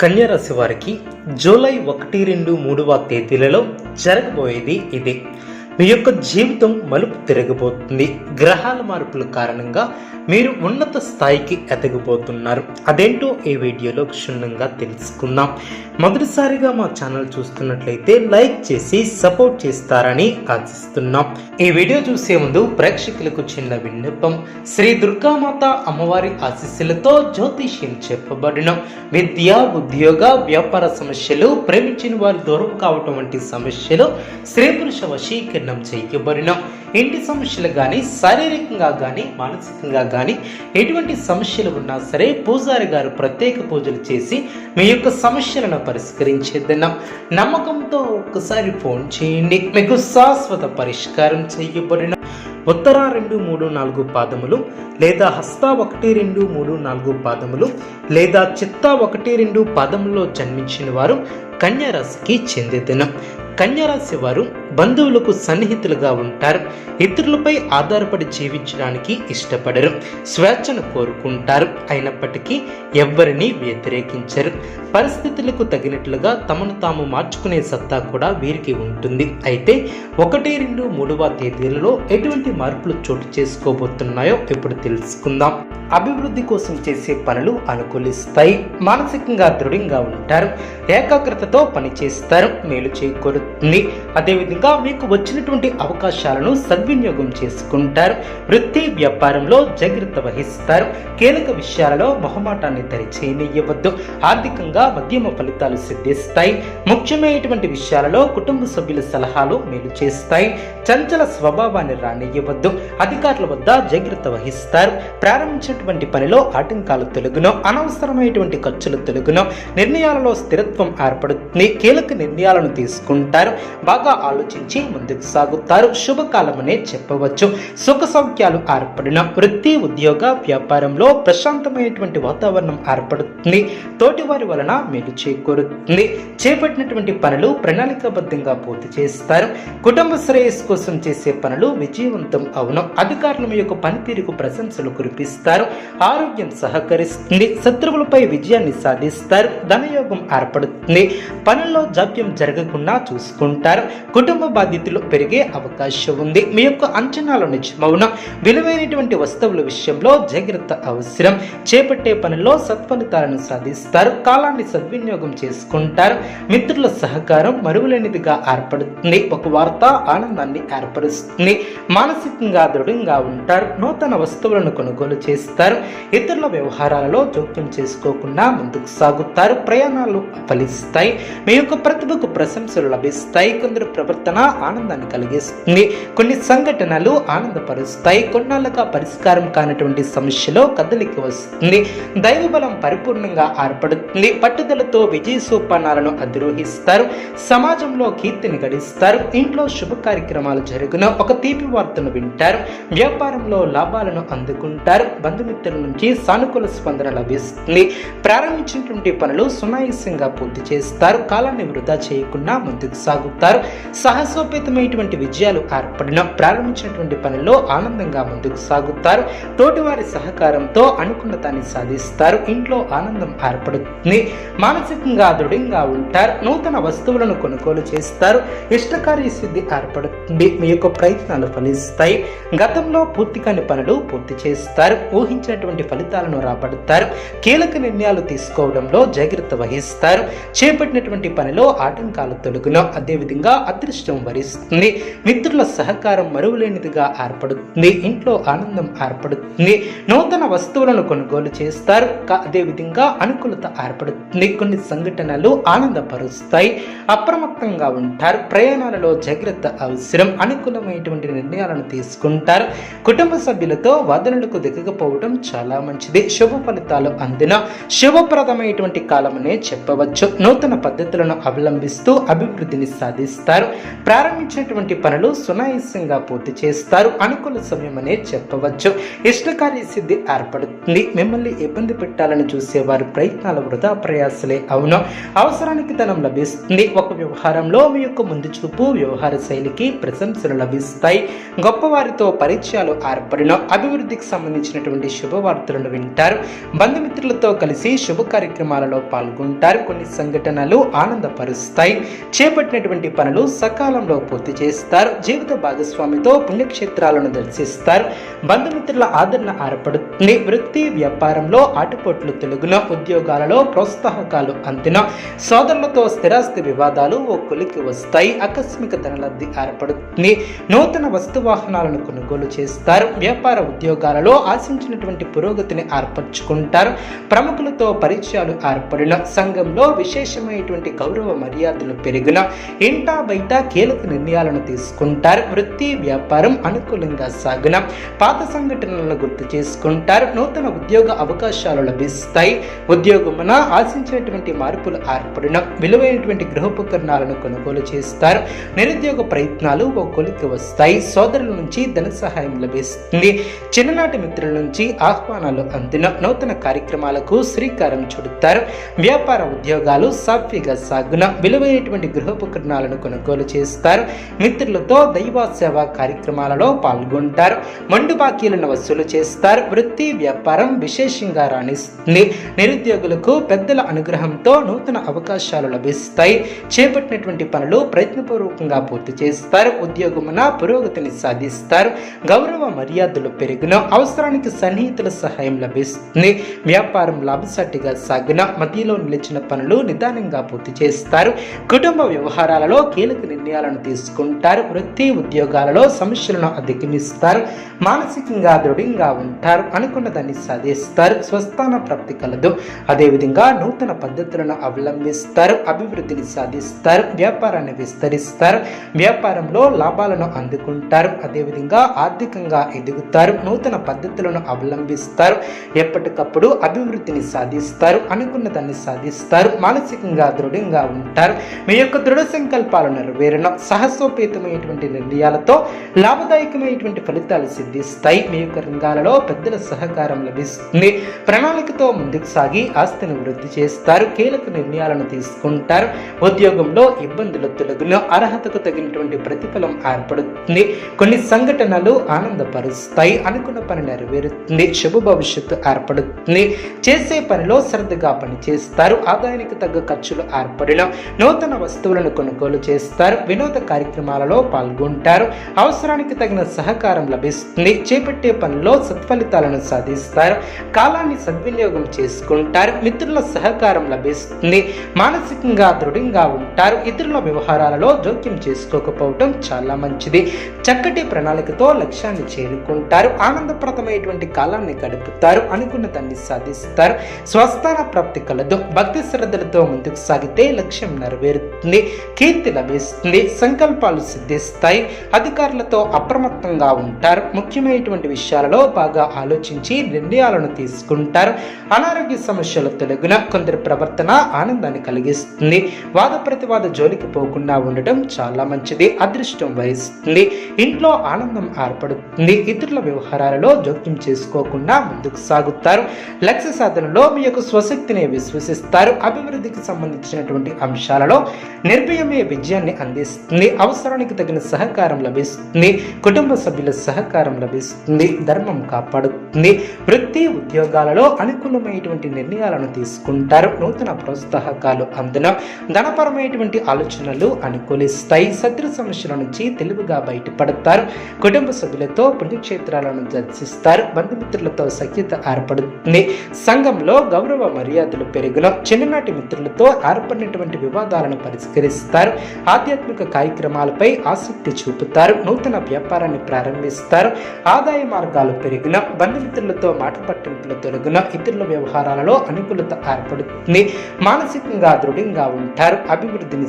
కన్యారాశి వారికి జూలై ఒకటి రెండు మూడవ తేదీలలో జరగబోయేది ఇది. మీ యొక్క జీవితం మలుపు తిరగబోతుంది. గ్రహాల మార్పుల కారణంగా మీరు ఉన్నత స్థాయికి ఎదగబోతున్నారు. అదేంటో ఈ వీడియోలో క్షుణ్ణంగా తెలుసుకుందాం. మొదటిసారిగా మా ఛానల్ చూస్తున్నట్లయితే లైక్ చేసి సపోర్ట్ చేస్తారని ఆశిస్తున్నాం. ఈ వీడియో చూసే ముందు ప్రేక్షకులకు చిన్న విన్నపం. శ్రీ దుర్గామాత అమ్మవారి ఆశీస్సులతో జ్యోతిష్యం చెప్పబడిన విద్య ఉద్యోగ వ్యాపార సమస్యలు ప్రేమించిన వారు దూరం కావటం వంటి సమస్యలు స్త్రీ పురుష వశీకరణ చేయబడిన ఇంటి సమస్యలు కానీ శారీరకంగా కానీ మానసికంగా కానీ ఎటువంటి సమస్యలు ఉన్నా సరే పూజారి గారు ప్రత్యేక పూజలు చేసి మీ యొక్క సమస్యలను పరిష్కరించేద్దాం నమ్మకంతో ఒక్కసారి ఫోన్ చేయండి. మీకు శాశ్వత పరిష్కారం చేయబడిన ఉత్తర రెండు మూడు నాలుగు పాదములు లేదా హస్త ఒకటి రెండు మూడు నాలుగు పాదములు లేదా చిత్త ఒకటి రెండు పాదములో జన్మించిన వారు కన్యారాశికి చెందిన దినం కన్యారాశి వారు బంధువులకు సన్నిహితులుగా ఉంటారు. ఇతరులపై ఆధారపడి జీవించడానికి ఇష్టపడరు. స్వేచ్ఛను కోరుకుంటారు. అయినప్పటికీ ఎవ్వరిని వ్యతిరేకించరు. పరిస్థితులకు తగినట్లుగా తమను తాము మార్చుకునే సత్తా కూడా వీరికి ఉంటుంది. అయితే ఒకటి రెండు మూడవ తేదీలలో ఎటువంటి మార్పులు చోటు చేసుకోబోతున్నాయో ఇప్పుడు తెలుసుకుందాం. అభివృద్ధి కోసం చేసే పనులు అనుకూలిస్తాయి. మానసికంగా దృఢంగా ఉంటారు. ఏకాగ్రతతో పనిచేస్తారు. మేలు చేకూరుతుంది. అదేవిధంగా మీకు వచ్చినటువంటి అవకాశాలను సద్వినియోగం చేసుకుంటారు. వృత్తి వ్యాపారంలో జాగ్రత్త వహిస్తారు. కీలక విషయాలలో మొహమాటాన్ని దరిచేయనివ్వద్దు ఆర్థికంగా మధ్యమ ఫలితాలు సిద్ధిస్తాయి. ముఖ్యమైనటువంటి విషయాలలో కుటుంబ సభ్యుల సలహాలు మేలు చేస్తాయి. చంచల స్వభావాన్ని రానియ్యవద్దు. అధికారుల వద్ద జాగ్రత్త వహిస్తారు. ప్రారంభించినటువంటి పనిలో ఆటంకాలు తొలగును. అనవసరమైనటువంటి ఖర్చులు తొలగును. నిర్ణయాలలో స్థిరత్వం ఏర్పడుతుంది. కీలక నిర్ణయాలను తీసుకుంటారు. బాగా ఆలోచించి ముందుకు సాగుతారు. శుభకాలమనే చెప్పవచ్చు. సుఖ సౌఖ్యాలు ఏర్పడిన వృత్తి ఉద్యోగ వ్యాపారంలో ప్రశాంతమైనటువంటి వాతావరణం ఏర్పడుతుంది. తోటివారి వలన మేలు చేకూరుతుంది. చేపట్టినటువంటి పనులు ప్రణాళికాబద్ధంగా పూర్తి చేస్తారు. కుటుంబ శ్రేయస్సు కోసం చేసే పనులు విజయవంతం అవును. అధికారుల యొక్క పనితీరుకు ప్రశంసలు కురిపిస్తారు. ఆరోగ్యం సహకరిస్తుంది. శత్రువులపై విజయాన్ని సాధిస్తారు. ధనయోగం ఏర్పడుతుంది. పనుల్లో జాప్యం జరగకుండా చూసుకుంటారు. కుటుంబ బాధ్యతలు పెరిగే అవకాశం ఉంది. మీ యొక్క అంచనాల నిజమవున? విలువైనటువంటి వస్తువుల విషయంలో జాగ్రత్త అవసరం. చేపట్టే పనిలో సత్ఫలితాలను సాధిస్తారు. కాలాన్ని సద్వినియోగం చేసుకుంటారు. మిత్రుల సహకారం మరువులేనిదిగా ఏర్పడుతుంది. ఒక వార్త ఆనందాన్ని ఏర్పరుస్తుంది. మానసికంగా దృఢంగా ఉంటారు. నూతన వస్తువులను కొనుగోలు చేస్తారు. ఇతరుల వ్యవహారాలలో జోక్యం చేసుకోకుండా ముందుకు సాగుతారు. ప్రయాణాలు ఫలిస్తాయి మీ యొక్క ప్రతిభకు ప్రశంసలు లభిస్తాయి. కొందరు ప్రవర్తన ఆనందాన్ని కలిగిస్తుంది. కొన్ని సంఘటనలు ఆనందపరుస్తాయి కొన్నాళ్ళుగా పరిష్కారం కానటువంటి సమస్యలో కదలికి వస్తుంది. దైవ బలం పరిపూర్ణంగా ఏర్పడుతుంది. పట్టుదలతో విజయ సోపానాలను అధిరోహిస్తారు. సమాజంలో కీర్తిని గడిస్తారు. ఇంట్లో శుభ కార్యక్రమాలు జరుగును ఒక తీపి వార్తను వింటారు. వ్యాపారంలో లాభాలను అందుకుంటారు. బంధుమిత్రుల నుంచి సానుకూల స్పందన లభిస్తుంది. ప్రారంభించినటువంటి పనులు సునాయాసంగా పూర్తి చేస్తారు. కాలాన్ని వృధా చేయకుండా ముందుకు సాగుతారు. సాహసోపేతమైనటువంటి విజయాలు ఏర్పడిన ప్రారంభించినటువంటి పనుల్లో ఆనందంగా ముందుకు సాగుతారు. తోటివారి సహకారంతో అనుకున్న దాన్ని సాధిస్తారు. ఇంట్లో ఆనందం ఏర్పడుతుంది. మానసికంగా దృఢంగా ఉంటారు. నూతన వస్తువులను కొనుగోలు చేస్తారు. ఇష్టకార్య సిద్ధి ఏర్పడుతుంది. మీ యొక్క ప్రయత్నాలు ఫలిస్తాయి. గతంలో పూర్తి కాని పనులు పూర్తి చేస్తారు. ఊహించినటువంటి ఫలితాలను రాబడతారు. కీలక నిర్ణయాలు తీసుకోవడంలో జాగ్రత్త వహిస్తారు. చేపట్టినటువంటి పనిలో ఆటంకాలు తొలగును. అదేవిధంగా అదృష్ట వరిస్తుంది. మిత్రుల సహకారం మరువులేనిదిగా ఏర్పడుతుంది. ఇంట్లో ఆనందం ఏర్పడుతుంది. నూతన వస్తువులను కొనుగోలు చేస్తారు. అదేవిధంగా అనుకూలత ఏర్పడుతుంది. కొన్ని సంఘటనలు ఆనందపరుస్తాయి. అప్రమ అప్రమత్తంగా ఉంటారు. ప్రయాణాలలో జాగ్రత్త అవసరం. అనుకూలమైనటువంటి నిర్ణయాలను తీసుకుంటారు. కుటుంబ సభ్యులతో వాదనలకు దిగకపోవడం చాలా మంచిది. శుభ ఫలితాలు అందిన శుభప్రదమైనటువంటి కాలమనే చెప్పవచ్చు. నూతన పద్ధతులను అవలంబిస్తూ అభివృద్ధిని సాధిస్తారు. ప్రారంభించినటువంటి పనులు సునాయాసంగా పూర్తి చేస్తారు. అనుకూల సమయమనే చెప్పవచ్చు. ఇష్టకార్య సిద్ధి ఏర్పడుతుంది. మిమ్మల్ని ఇబ్బంది పెట్టాలని చూసేవారు ప్రయత్నాల వృధా ప్రయాసలే అవును. అవసరానికి ధనం లభిస్తుంది. ఒక వ్యవహారం వ్యవహారంలో మీ యొక్క ముందు చూపు వ్యవహార శైలికి ప్రశంసలు లభిస్తాయి. గొప్పవారితో పరిచయాలు ఏర్పడిన అభివృద్ధికి సంబంధించినటువంటి శుభవార్తలను వింటారు. బంధుమిత్రులతో కలిసి శుభ కార్యక్రమాలలో పాల్గొంటారు. కొన్ని సంఘటనలు ఆనందపరుస్తాయి. చేపట్టినటువంటి పనులు సకాలంలో పూర్తి చేస్తారు. జీవిత భాగస్వామితో పుణ్యక్షేత్రాలను దర్శిస్తారు. బంధుమిత్రుల ఆదరణ ఏర్పడుతుంది. వృత్తి వ్యాపారంలో ఆటుపోట్లు తెలుగున ఉద్యోగాలలో ప్రోత్సాహకాలు అందిన సోదరులతో స్థిరాస్తి వివాదాలు ఓ కొలికి వస్తాయి. ఆకస్మిక ధనలబ్ధి ఏర్పడుతుంది. నూతన వస్తు వాహనాలను కొనుగోలు చేస్తారు. వ్యాపార ఉద్యోగాలలో ఆశించినటువంటి పురోగతిని ఏర్పరచుకుంటారు. ప్రముఖులతో పరిచయాలు ఏర్పడిన సంఘంలో విశేషమైనటువంటి గౌరవ మర్యాదలు పెరిగిన ఇంటా బయట కీలక నిర్ణయాలను తీసుకుంటారు. వృత్తి వ్యాపారం అనుకూలంగా సాగిన పాత సంఘటనలను గుర్తు చేసుకుంటారు. నూతన ఉద్యోగ అవకాశాలు లభిస్తాయి. ఉద్యోగమున ఆశించినటువంటి మార్పులు ఏర్పడిన విలువైనటువంటి గృహోపకరణాలను కొనుగోలు చేస్తారు. నిరుద్యోగ ప్రయత్నాలు ఓ కొలికి వస్తాయి. సోదరుల నుంచి ధన సహాయం లభిస్తుంది. చిన్ననాటి మిత్రుల నుంచి ఆహ్వానాలు అందిన నూతన కార్యక్రమాలకు శ్రీకారం చుడతారు. వ్యాపార ఉద్యోగాలు సాఫీగా సాగున విలువైనటువంటి గృహోపకరణాలను కొనుగోలు చేస్తారు. మిత్రులతో దైవ సేవా కార్యక్రమాలలో పాల్గొంటారు. మండు బాకీలను వసూలు చేస్తారు. వృత్తి వ్యాపారం విశేషంగా రాణిస్తుంది. నిరుద్యోగులకు పెద్దల అనుగ్రహంతో నూతన అవకాశాలు లభిస్తాయి. చేపట్టిన చేపట్టినటువంటి పనులు ప్రయత్నపూర్వకంగా పూర్తి చేస్తారు. ఉద్యోగమున పురోగతిని సాధిస్తారు. గౌరవ మర్యాదలు పెరిగిన అవసరానికి సన్నిహితుల సహాయం లభిస్తుంది. వ్యాపారం లాభసాటిగా సాగిన మధ్యలో నిలిచిన పనులు నిదానంగా పూర్తి చేస్తారు. కుటుంబ వ్యవహారాలలో కీలక నిర్ణయాలను తీసుకుంటారు. వృత్తి ఉద్యోగాలలో సమస్యలను అధిగమిస్తారు. మానసికంగా దృఢంగా ఉంటారు. అనుకున్న దాన్ని సాధిస్తారు. స్వస్థాన ప్రాప్తి కలదు. అదేవిధంగా నూతన పద్ధతులను అవలంబిస్తారు. అభివృద్ధిని సాధిస్తారు. వ్యాపారాన్ని విస్తరిస్తారు వ్యాపారంలో లాభాలను అందుకుంటారు అదేవిధంగా ఆర్థికంగా ఎదుగుతారు నూతన పద్ధతులను అవలంబిస్తారు ఎప్పటికప్పుడు అభివృద్ధిని సాధిస్తారు అనుకున్న దాన్ని సాధిస్తారు మానసికంగా దృఢంగా ఉంటారు. మీ యొక్క దృఢ సంకల్పాలు నెరవేరడం సాహసోపేతమైనటువంటి నిర్ణయాలతో లాభదాయకమైనటువంటి ఫలితాలు సిద్ధిస్తాయి. మీ యొక్క రంగాలలో పెద్దల సహకారం లభిస్తుంది. ప్రణాళికతో ముందుకు సాగి ఆస్తిని వృద్ధి చేస్తారు కీలక నిర్ణయాలను తీసుకుంటారు. ఉద్యోగంలో ఇబ్బందులు తొలగిన అర్హతకు తగినటువంటి ప్రతిఫలం ఏర్పడుతుంది. కొన్ని సంఘటనలు ఆనందపరుస్తాయి. అనుకున్న పని నెరవేరుతుంది. శుభ భవిష్యత్తు ఏర్పడుతుంది. చేసే పనిలో శ్రద్ధగా పనిచేస్తారు. ఆదాయానికి తగ్గ ఖర్చులు ఏర్పడిన నూతన వస్తువులను కొనుగోలు చేస్తారు. వినోద కార్యక్రమాలలో పాల్గొంటారు. అవసరానికి తగిన సహకారం లభిస్తుంది. చేపట్టే పనిలో సత్ఫలితాలను సాధిస్తారు. కాలాన్ని సద్వినియోగం చేసుకుంటారు. మిత్రుల సహకారం లభిస్తుంది. మానసికంగా దృఢంగా ఉంటారు. ఇతరుల వ్యవహారాలలో జోక్యం చేసుకోకపోవటం చాలా మంచిది. చక్కటి ప్రణాళికతో లక్ష్యాన్ని చేరుకుంటారు. ఆనందప్రదమైనటువంటి కాలాన్ని గడుపుతారు. అనుకున్న దాన్ని సాధిస్తారు. స్వస్థాన ప్రాప్తి కలదు. భక్తి శ్రద్ధలతో ముందుకు సాగితే లక్ష్యం నెరవేరుతుంది. కీర్తి లభిస్తుంది. సంకల్పాలు సిద్ధిస్తాయి. అధికారులతో అప్రమత్తంగా ఉంటారు. ముఖ్యమైనటువంటి విషయాలలో బాగా ఆలోచించి నిర్ణయాలను తీసుకుంటారు. అనారోగ్య సమస్యల తొలగిన కొందరి ప్రవర్తన ఆనందాన్ని కలిగిస్తుంది. వాద ప్రతివాద జోలికి పోకుండా ఉండటం చాలా మంచిది. అదృష్టం వహిస్తుంది. ఇంట్లో ఆనందం ఏర్పడుతుంది. ఇతరుల వ్యవహారాలలో జోక్యం చేసుకోకుండా ముందుకు సాగుతారు. లక్ష్య సాధనలో మీ యొక్క స్వశక్తిని విశ్వసిస్తారు. అభివృద్ధికి సంబంధించినటువంటి అంశాలలో నిర్భయమే విజయాన్ని అందిస్తుంది. అవసరానికి తగిన సహకారం లభిస్తుంది. కుటుంబ సభ్యుల సహకారం లభిస్తుంది. ధర్మం కాపాడుతుంది. వృత్తి ఉద్యోగాలలో అనుకూలమైనటువంటి నిర్ణయాలను తీసుకుంటారు. నూతన ప్రోత్సాహకాలు అందున ధనపరమైనటువంటి ఆలోచనలు అనుకూలిస్తాయి శత్రు సమస్యల నుంచి తెలివిగా బయటపడతారు. కుటుంబ సభ్యులతో పుణ్యక్షేత్రాలను దర్శిస్తారు. బంధుమిత్రులతో సఖ్యత ఏర్పడుతుంది. సంఘంలో గౌరవ మర్యాదలు పెరుగున. చిన్ననాటి మిత్రులతో ఏర్పడినటువంటి వివాదాలను పరిష్కరిస్తారు. ఆధ్యాత్మిక కార్యక్రమాలపై ఆసక్తి చూపుతారు. నూతన వ్యాపారాన్ని ప్రారంభిస్తారు. ఆదాయ మార్గాలు పెరిగిన. బంధుమిత్రులతో మాట పట్టింపులు తొలగిన. ఇతరుల వ్యవహారాలలో అనుకూలత ఏర్పడుతుంది. మానసికంగా దృఢంగా ఉంటారు. అభివృద్ధిని